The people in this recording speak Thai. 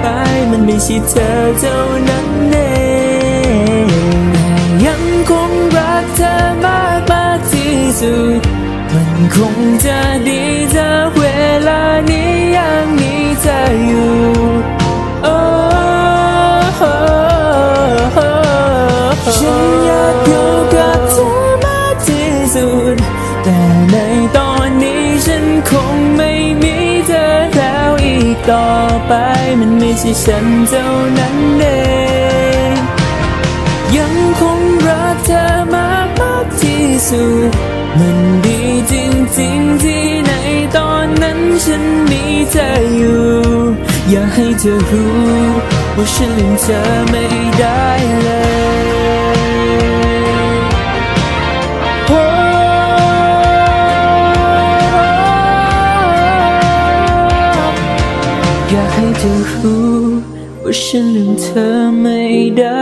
ไปมันไม่ใช่เธอเท่านั้นเองแต่ยังคงรักเธอมากมากที่สุด มันคงจะดีถ้าเวลานี้ยังมีเธออยู่โอ้ฉันอยากอยู่กับเธอมากที่สุด แต่ใน ต่อไปมันไม่ใช่ฉันเท่านั้นเองยังคงรักเธอมากมากที่สุดมันดีจริงๆที่ในตอนนั้นฉันมีเธออยู่ อยากให้เธอรู้ ว่าฉันลืมเธอไม่ได้เลย อยากให้เธอรู้ว่าฉันลืมเธอไม่ได้